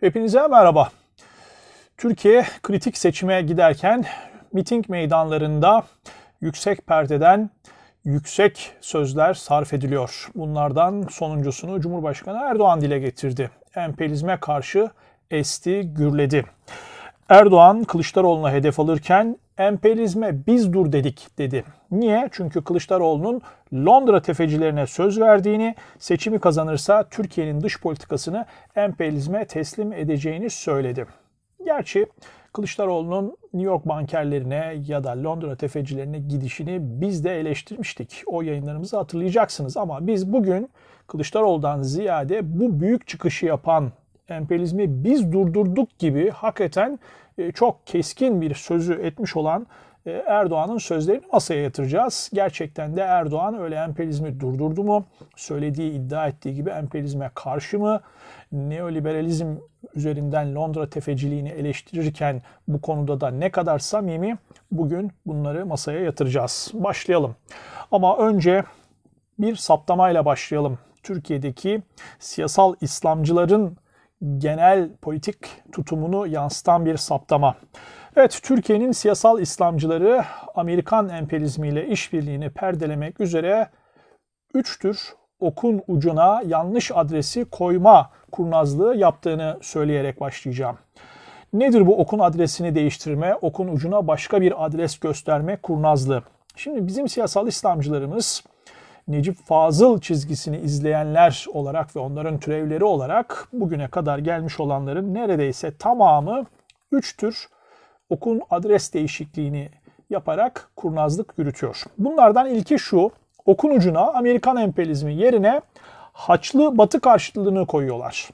Hepinize merhaba. Türkiye kritik seçime giderken miting meydanlarında yüksek perdeden yüksek sözler sarf ediliyor. Bunlardan sonuncusunu Cumhurbaşkanı Erdoğan dile getirdi. Emperyalizme karşı esti, gürledi. Erdoğan Kılıçdaroğlu'na hedef alırken emperyalizme biz dur dedik dedi. Niye? Çünkü Kılıçdaroğlu'nun Londra tefecilerine söz verdiğini, seçimi kazanırsa Türkiye'nin dış politikasını emperyalizme teslim edeceğini söyledi. Gerçi Kılıçdaroğlu'nun New York bankerlerine ya da Londra tefecilerine gidişini biz de eleştirmiştik. O yayınlarımızı hatırlayacaksınız ama biz bugün Kılıçdaroğlu'dan ziyade bu büyük çıkışı yapan emperyalizmi biz durdurduk gibi hakikaten çok keskin bir sözü etmiş olan e, Erdoğan'ın sözlerini masaya yatıracağız. Gerçekten de Erdoğan öyle emperyalizmi durdurdu mu? Söylediği, iddia ettiği gibi emperyalizme karşı mı? Neoliberalizm üzerinden Londra tefeciliğini eleştirirken bu konuda da ne kadar samimi? Bugün bunları masaya yatıracağız. Başlayalım. Ama önce bir saptamayla başlayalım. Türkiye'deki siyasal İslamcıların genel politik tutumunu yansıtan bir saptama. Evet, Türkiye'nin siyasal İslamcıları Amerikan emperyalizmiyle işbirliğini perdelemek üzere üç tür okun ucuna yanlış adresi koyma kurnazlığı yaptığını söyleyerek başlayacağım. Nedir bu okun adresini değiştirme, okun ucuna başka bir adres gösterme kurnazlığı? Şimdi bizim siyasal İslamcılarımız Necip Fazıl çizgisini izleyenler olarak ve onların türevleri olarak bugüne kadar gelmiş olanların neredeyse tamamı üç tür okun adres değişikliğini yaparak kurnazlık yürütüyor. Bunlardan ilki şu, okun ucuna Amerikan emperyalizmi yerine Haçlı Batı karşıtlığını koyuyorlar.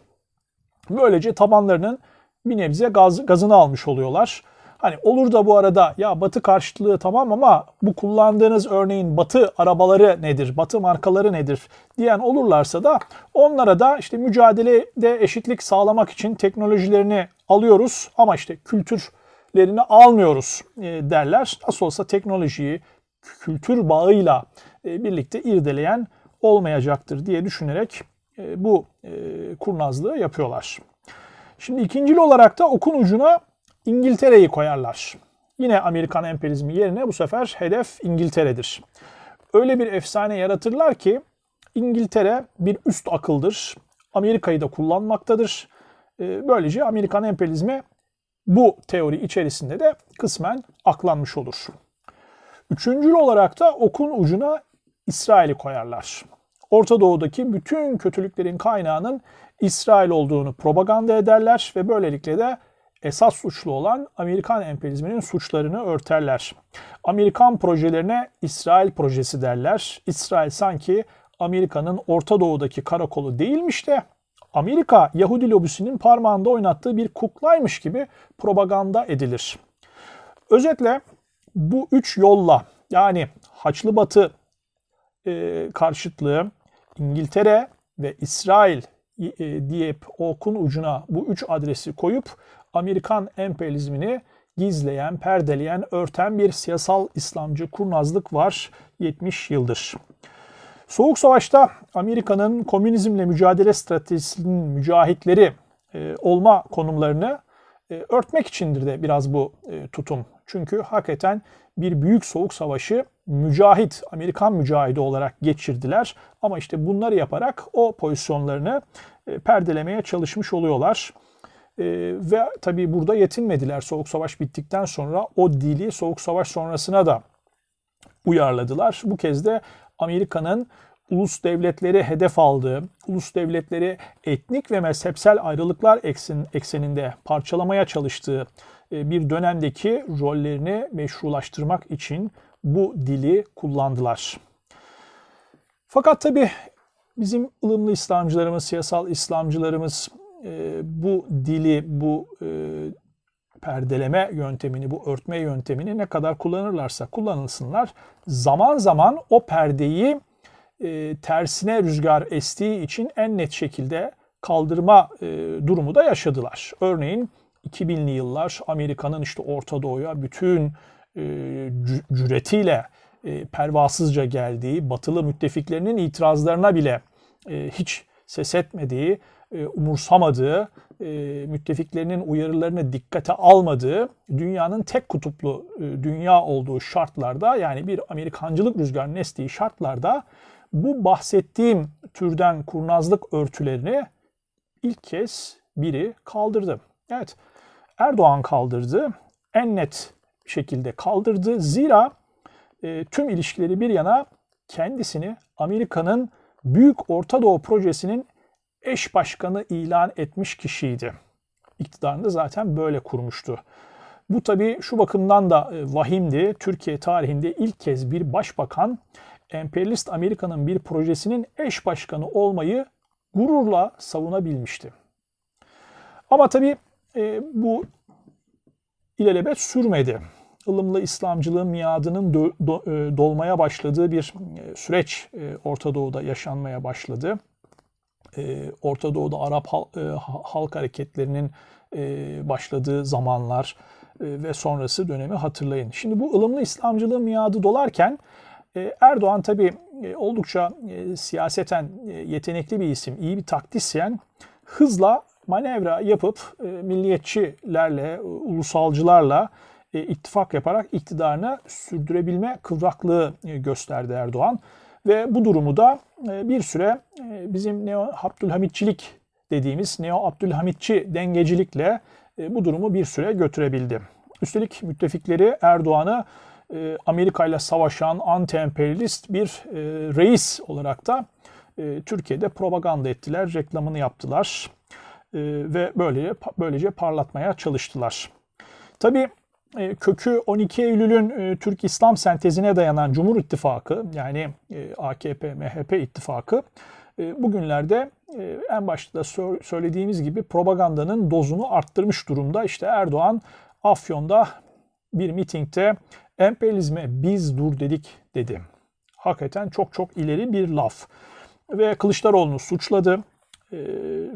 Böylece tabanlarının bir nebze gaz, gazını almış oluyorlar. Hani olur da bu arada ya batı karşıtlığı tamam ama bu kullandığınız örneğin batı arabaları nedir, batı markaları nedir diyen olurlarsa da onlara da işte mücadelede eşitlik sağlamak için teknolojilerini alıyoruz ama işte kültürlerini almıyoruz e, derler. Nasıl olsa teknolojiyi kültür bağıyla e, birlikte irdeleyen olmayacaktır diye düşünerek e, bu kurnazlığı yapıyorlar. Şimdi ikincil olarak da okun ucuna İngiltere'yi koyarlar. Yine Amerikan emperyalizmi yerine bu sefer hedef İngiltere'dir. Öyle bir efsane yaratırlar ki İngiltere bir üst akıldır. Amerika'yı da kullanmaktadır. Ee, böylece Amerikan emperyalizmi bu teori içerisinde de kısmen aklanmış olur. Üçüncül olarak da okun ucuna İsrail'i koyarlar. Orta Doğu'daki bütün kötülüklerin kaynağının İsrail olduğunu propaganda ederler ve böylelikle de esas suçlu olan Amerikan emperyalizminin suçlarını örterler. Amerikan projelerine İsrail projesi derler. İsrail sanki Amerika'nın Orta Doğu'daki karakolu değilmiş de Amerika Yahudi lobisinin parmağında oynattığı bir kuklaymış gibi propaganda edilir. Özetle bu üç yolla yani Haçlı Batı e, karşıtlığı, İngiltere ve İsrail e, diyip okun ucuna bu üç adresi koyup Amerikan emperyalizmini gizleyen, perdeleyen, örten bir siyasal İslamcı kurnazlık var 70 yıldır. Soğuk Savaş'ta Amerika'nın komünizmle mücadele stratejisinin mücahitleri e, olma konumlarını e, örtmek içindir de biraz bu e, tutum. Çünkü hakikaten bir büyük soğuk savaşı mücahit, Amerikan mücahidi olarak geçirdiler. Ama işte bunları yaparak o pozisyonlarını perdelemeye çalışmış oluyorlar. E, ve tabii burada yetinmediler. Soğuk Savaş bittikten sonra o dili Soğuk Savaş sonrasına da uyarladılar. Bu kez de Amerika'nın ulus devletleri hedef aldığı, ulus devletleri etnik ve mezhepsel ayrılıklar eksen, ekseninde parçalamaya çalıştığı e, bir dönemdeki rollerini meşrulaştırmak için bu dili kullandılar. Fakat tabi bizim ılımlı İslamcılarımız, siyasal İslamcılarımız e, bu dili, bu e, perdeleme yöntemini, bu örtme yöntemini ne kadar kullanırlarsa kullanılsınlar. Zaman zaman o perdeyi e, tersine rüzgar estiği için en net şekilde kaldırma e, durumu da yaşadılar. Örneğin 2000'li yıllar Amerika'nın işte Orta Doğu'ya bütün e, cüretiyle e, pervasızca geldiği, batılı müttefiklerinin itirazlarına bile e, hiç ses etmediği e, umursamadığı, e, müttefiklerinin uyarılarını dikkate almadığı, dünyanın tek kutuplu e, dünya olduğu şartlarda yani bir Amerikancılık rüzgarının estiği şartlarda bu bahsettiğim türden kurnazlık örtülerini ilk kez biri kaldırdı. Evet, Erdoğan kaldırdı. En net şekilde kaldırdı. Zira e, tüm ilişkileri bir yana kendisini Amerika'nın Büyük Orta Doğu Projesi'nin eş başkanı ilan etmiş kişiydi. İktidarını da zaten böyle kurmuştu. Bu tabii şu bakımdan da e, vahimdi. Türkiye tarihinde ilk kez bir başbakan emperyalist Amerika'nın bir projesinin eş başkanı olmayı gururla savunabilmişti. Ama tabii e, bu ilelebet sürmedi. ılımlı İslamcılığın miadının do, do, e, dolmaya başladığı bir e, süreç e, Orta Doğu'da yaşanmaya başladı. E, Orta Doğu'da Arap hal, e, halk hareketlerinin e, başladığı zamanlar e, ve sonrası dönemi hatırlayın. Şimdi bu ılımlı İslamcılığın miadı dolarken e, Erdoğan tabii e, oldukça e, siyaseten e, yetenekli bir isim, iyi bir taktisyen. Hızla manevra yapıp e, milliyetçilerle, ulusalcılarla e, ittifak yaparak iktidarını sürdürebilme kıvraklığı e, gösterdi Erdoğan. Ve bu durumu da e, bir süre e, bizim Neo Abdülhamitçilik dediğimiz Neo Abdülhamitçi dengecilikle e, bu durumu bir süre götürebildi. Üstelik müttefikleri Erdoğan'ı Amerika ile savaşan anti-emperyalist bir reis olarak da Türkiye'de propaganda ettiler, reklamını yaptılar ve böylece böylece parlatmaya çalıştılar. Tabii kökü 12 Eylül'ün e, Türk İslam sentezine dayanan Cumhur İttifakı yani e, AKP MHP ittifakı bugünlerde en başta da söylediğimiz gibi propagandanın dozunu arttırmış durumda. İşte Erdoğan Afyon'da bir mitingde emperyalizme biz dur dedik dedi. Hakikaten çok çok ileri bir laf. Ve Kılıçdaroğlu'nu suçladı.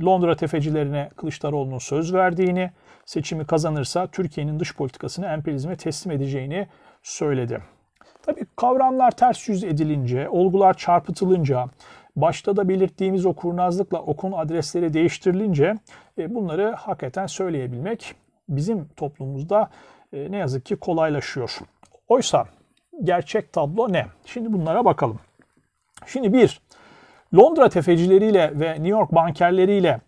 Londra tefecilerine Kılıçdaroğlu'nun söz verdiğini, seçimi kazanırsa Türkiye'nin dış politikasını emperyalizme teslim edeceğini söyledi. Tabii kavramlar ters yüz edilince, olgular çarpıtılınca, başta da belirttiğimiz o kurnazlıkla okun adresleri değiştirilince e, bunları hakikaten söyleyebilmek bizim toplumumuzda e, ne yazık ki kolaylaşıyor. Oysa gerçek tablo ne? Şimdi bunlara bakalım. Şimdi bir, Londra tefecileriyle ve New York bankerleriyle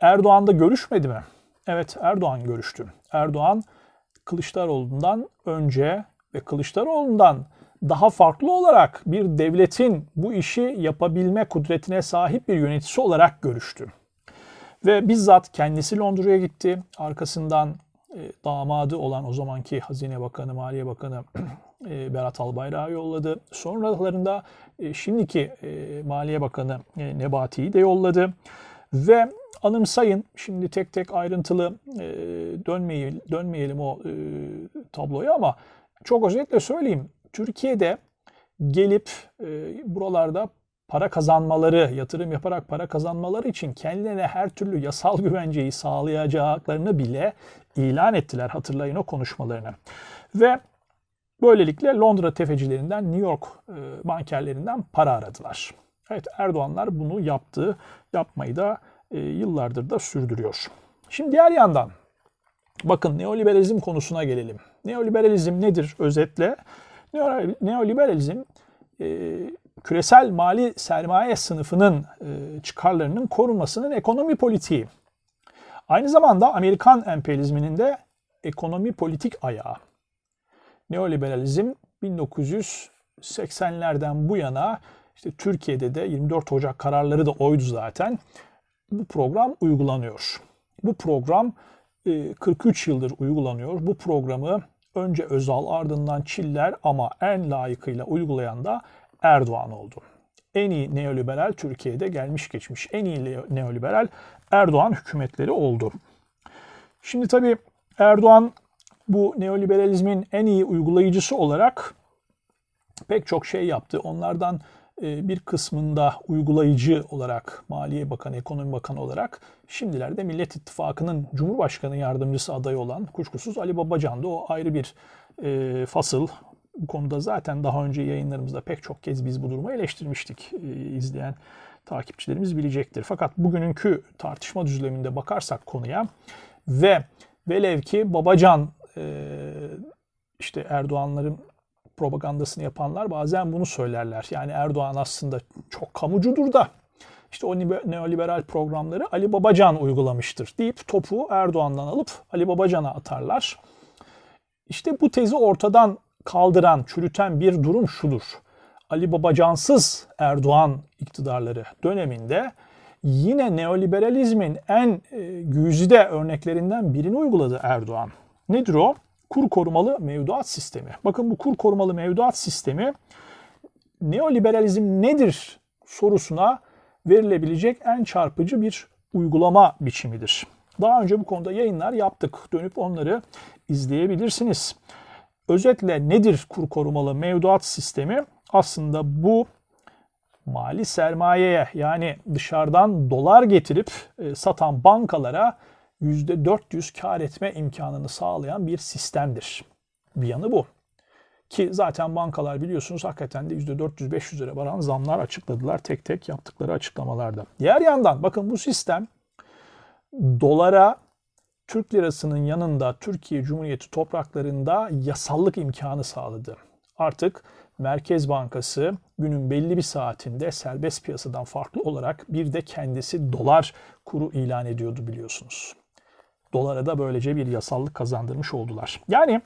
Erdoğan'da görüşmedi mi? Evet Erdoğan görüştü. Erdoğan Kılıçdaroğlu'ndan önce ve Kılıçdaroğlu'ndan daha farklı olarak bir devletin bu işi yapabilme kudretine sahip bir yöneticisi olarak görüştü. Ve bizzat kendisi Londra'ya gitti. Arkasından e, damadı olan o zamanki Hazine Bakanı, Maliye Bakanı e, Berat Albayrak'ı yolladı. Sonralarında e, şimdiki Maliye Bakanı Nebati'yi de yolladı. Ve anımsayın. Şimdi tek tek ayrıntılı e, dönmeyelim, dönmeyelim o e, tabloya ama çok özellikle söyleyeyim. Türkiye'de gelip e, buralarda para kazanmaları, yatırım yaparak para kazanmaları için kendilerine her türlü yasal güvenceyi sağlayacaklarını bile ilan ettiler. Hatırlayın o konuşmalarını. Ve böylelikle Londra tefecilerinden, New York bankerlerinden para aradılar. Evet Erdoğanlar bunu yaptı, yapmayı da e, yıllardır da sürdürüyor. Şimdi diğer yandan bakın neoliberalizm konusuna gelelim. Neoliberalizm nedir özetle? Neoliberalizm e, küresel mali sermaye sınıfının e, çıkarlarının korunmasının ekonomi politiği. Aynı zamanda Amerikan emperyalizminin de ekonomi politik ayağı. Neoliberalizm 1980'lerden bu yana işte Türkiye'de de 24 Ocak kararları da oydu zaten bu program uygulanıyor. Bu program 43 e, yıldır uygulanıyor. Bu programı önce Özal ardından Çiller ama en layıkıyla uygulayan da Erdoğan oldu. En iyi neoliberal Türkiye'de gelmiş geçmiş en iyi neoliberal Erdoğan hükümetleri oldu. Şimdi tabii Erdoğan bu neoliberalizmin en iyi uygulayıcısı olarak pek çok şey yaptı. Onlardan bir kısmında uygulayıcı olarak Maliye Bakanı, Ekonomi Bakanı olarak şimdilerde Millet İttifakı'nın Cumhurbaşkanı yardımcısı adayı olan kuşkusuz Ali Babacan da o ayrı bir e, fasıl. Bu konuda zaten daha önce yayınlarımızda pek çok kez biz bu durumu eleştirmiştik e, izleyen takipçilerimiz bilecektir. Fakat bugününkü tartışma düzleminde bakarsak konuya ve velev ki Babacan e, işte Erdoğanların propagandasını yapanlar bazen bunu söylerler. Yani Erdoğan aslında çok kamucudur da işte o neoliberal programları Ali Babacan uygulamıştır deyip topu Erdoğan'dan alıp Ali Babacan'a atarlar. İşte bu tezi ortadan kaldıran, çürüten bir durum şudur. Ali Babacansız Erdoğan iktidarları döneminde yine neoliberalizmin en e, güzide örneklerinden birini uyguladı Erdoğan. Nedir o? Kur korumalı mevduat sistemi. Bakın bu kur korumalı mevduat sistemi neoliberalizm nedir sorusuna verilebilecek en çarpıcı bir uygulama biçimidir. Daha önce bu konuda yayınlar yaptık. Dönüp onları izleyebilirsiniz. Özetle nedir kur korumalı mevduat sistemi? Aslında bu mali sermayeye yani dışarıdan dolar getirip e, satan bankalara %400 kar etme imkanını sağlayan bir sistemdir. Bir yanı bu. Ki zaten bankalar biliyorsunuz hakikaten de %400-500 lira varan zamlar açıkladılar tek tek yaptıkları açıklamalarda. Diğer yandan bakın bu sistem dolara Türk lirasının yanında Türkiye Cumhuriyeti topraklarında yasallık imkanı sağladı. Artık Merkez Bankası günün belli bir saatinde serbest piyasadan farklı olarak bir de kendisi dolar kuru ilan ediyordu biliyorsunuz. Dolara da böylece bir yasallık kazandırmış oldular. Yani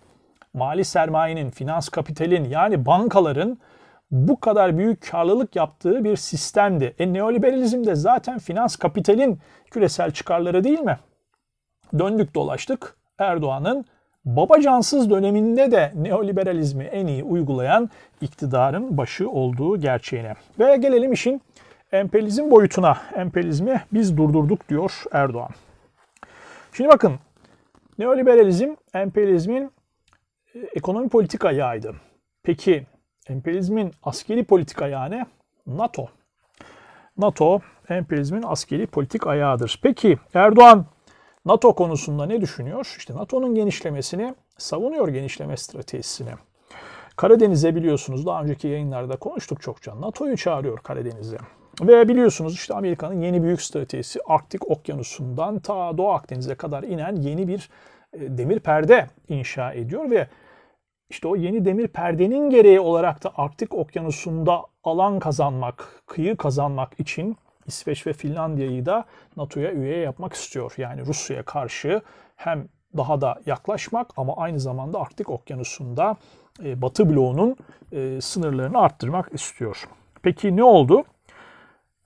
mali sermayenin, finans kapitalin yani bankaların bu kadar büyük karlılık yaptığı bir sistemdi. E neoliberalizm de zaten finans kapitalin küresel çıkarları değil mi? Döndük dolaştık Erdoğan'ın babacansız döneminde de neoliberalizmi en iyi uygulayan iktidarın başı olduğu gerçeğine. Ve gelelim işin emperyalizm boyutuna. Emperyalizmi biz durdurduk diyor Erdoğan. Şimdi bakın neoliberalizm emperyalizmin e, ekonomi politik ayağıydı. Peki emperyalizmin askeri politik ayağı ne? NATO. NATO emperyalizmin askeri politik ayağıdır. Peki Erdoğan NATO konusunda ne düşünüyor? İşte NATO'nun genişlemesini savunuyor genişleme stratejisini. Karadeniz'e biliyorsunuz daha önceki yayınlarda konuştuk çokça. NATO'yu çağırıyor Karadeniz'e. Ve biliyorsunuz işte Amerika'nın yeni büyük stratejisi Arktik Okyanusu'ndan ta Doğu Akdeniz'e kadar inen yeni bir e, demir perde inşa ediyor ve işte o yeni demir perdenin gereği olarak da Arktik Okyanusu'nda alan kazanmak, kıyı kazanmak için İsveç ve Finlandiya'yı da NATO'ya üye yapmak istiyor. Yani Rusya'ya karşı hem daha da yaklaşmak ama aynı zamanda Arktik Okyanusu'nda e, Batı bloğunun e, sınırlarını arttırmak istiyor. Peki ne oldu?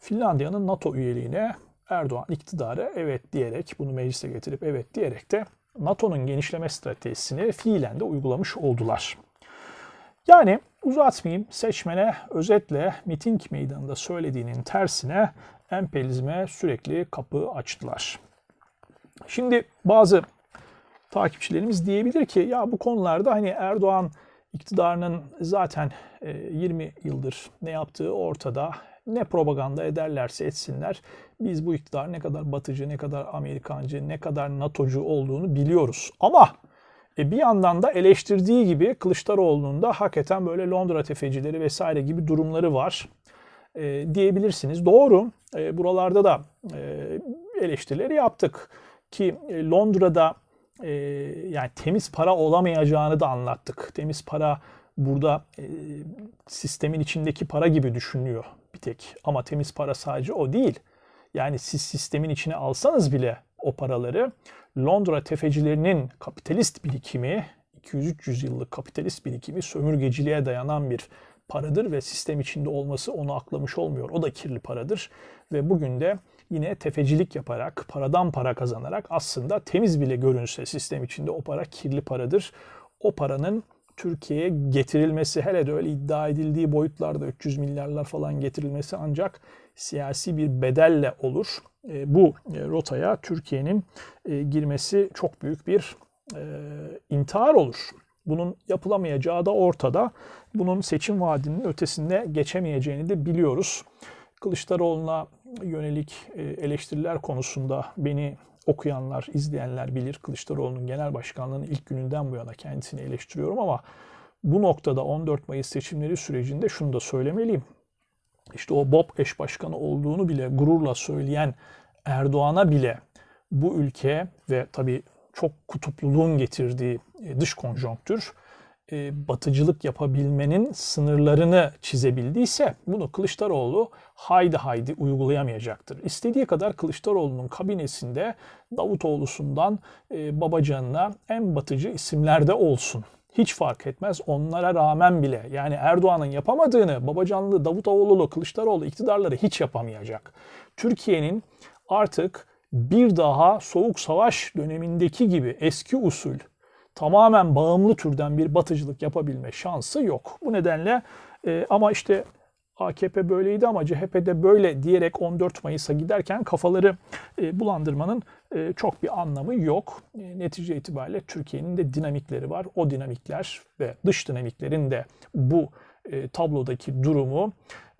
Finlandiya'nın NATO üyeliğine Erdoğan iktidarı evet diyerek bunu meclise getirip evet diyerek de NATO'nun genişleme stratejisini fiilen de uygulamış oldular. Yani uzatmayayım seçmene özetle miting meydanında söylediğinin tersine emperyalizme sürekli kapı açtılar. Şimdi bazı takipçilerimiz diyebilir ki ya bu konularda hani Erdoğan iktidarının zaten 20 e, yıldır ne yaptığı ortada. Ne propaganda ederlerse etsinler. Biz bu iktidar ne kadar batıcı, ne kadar Amerikancı, ne kadar NATO'cu olduğunu biliyoruz. Ama e bir yandan da eleştirdiği gibi Kılıçdaroğlu'nun da hakikaten böyle Londra tefecileri vesaire gibi durumları var e, diyebilirsiniz. Doğru. E, buralarda da e, eleştirileri yaptık ki e, Londra'da e, yani temiz para olamayacağını da anlattık. Temiz para burada e, sistemin içindeki para gibi düşünülüyor bir tek. Ama temiz para sadece o değil. Yani siz sistemin içine alsanız bile o paraları Londra tefecilerinin kapitalist birikimi 200-300 yıllık kapitalist birikimi sömürgeciliğe dayanan bir paradır ve sistem içinde olması onu aklamış olmuyor. O da kirli paradır ve bugün de yine tefecilik yaparak, paradan para kazanarak aslında temiz bile görünse sistem içinde o para kirli paradır. O paranın Türkiye'ye getirilmesi hele de öyle iddia edildiği boyutlarda 300 milyarlar falan getirilmesi ancak siyasi bir bedelle olur. E, bu e, rotaya Türkiye'nin e, girmesi çok büyük bir intihar olur. Bunun yapılamayacağı da ortada. Bunun seçim vaadinin ötesinde geçemeyeceğini de biliyoruz. Kılıçdaroğlu'na yönelik eleştiriler konusunda beni okuyanlar, izleyenler bilir. Kılıçdaroğlu'nun genel başkanlığının ilk gününden bu yana kendisini eleştiriyorum ama bu noktada 14 Mayıs seçimleri sürecinde şunu da söylemeliyim. işte o BOP eş başkanı olduğunu bile gururla söyleyen Erdoğan'a bile bu ülke ve tabii çok kutupluluğun getirdiği e, dış konjonktür e, batıcılık yapabilmenin sınırlarını çizebildiyse bunu Kılıçdaroğlu haydi haydi uygulayamayacaktır. İstediği kadar Kılıçdaroğlu'nun kabinesinde Davutoğlu'sundan e, Babacan'ına en batıcı isimlerde olsun. Hiç fark etmez onlara rağmen bile yani Erdoğan'ın yapamadığını Babacanlı, Davutoğlu, Kılıçdaroğlu iktidarları hiç yapamayacak. Türkiye'nin artık bir daha soğuk savaş dönemindeki gibi eski usul tamamen bağımlı türden bir batıcılık yapabilme şansı yok. Bu nedenle e, ama işte AKP böyleydi ama CHP'de böyle diyerek 14 Mayıs'a giderken kafaları e, bulandırmanın e, çok bir anlamı yok. E, netice itibariyle Türkiye'nin de dinamikleri var. O dinamikler ve dış dinamiklerin de bu e, tablodaki durumu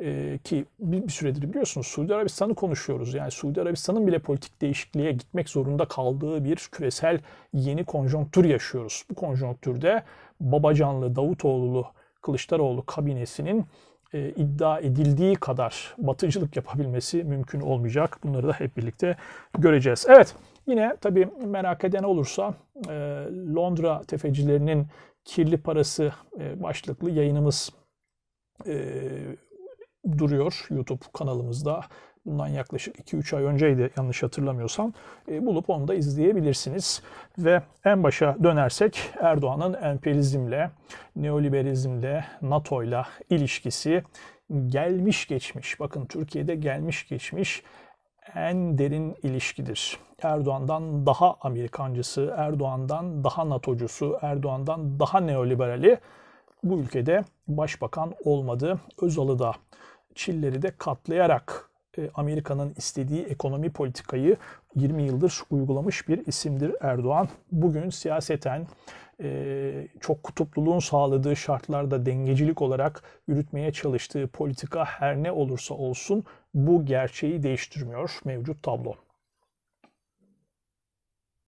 e, ki bir, bir süredir biliyorsunuz Suudi Arabistan'ı konuşuyoruz. Yani Suudi Arabistan'ın bile politik değişikliğe gitmek zorunda kaldığı bir küresel yeni konjonktür yaşıyoruz. Bu konjonktürde Babacanlı, Davutoğlu, Kılıçdaroğlu kabinesinin e, iddia edildiği kadar batıcılık yapabilmesi mümkün olmayacak. Bunları da hep birlikte göreceğiz. Evet yine tabii merak eden olursa e, Londra tefecilerinin kirli parası e, başlıklı yayınımız e, duruyor YouTube kanalımızda. Bundan yaklaşık 2-3 ay önceydi yanlış hatırlamıyorsam. E, bulup onu da izleyebilirsiniz. Ve en başa dönersek Erdoğan'ın emperyalizmle, neoliberalizmle, NATO'yla ilişkisi gelmiş geçmiş. Bakın Türkiye'de gelmiş geçmiş en derin ilişkidir. Erdoğan'dan daha Amerikancısı, Erdoğan'dan daha NATO'cusu, Erdoğan'dan daha neoliberali bu ülkede başbakan olmadı. Özal'ı da Çilleri de katlayarak e, Amerika'nın istediği ekonomi politikayı 20 yıldır uygulamış bir isimdir Erdoğan. Bugün siyaseten e, çok kutupluluğun sağladığı şartlarda dengecilik olarak yürütmeye çalıştığı politika her ne olursa olsun bu gerçeği değiştirmiyor mevcut tablo.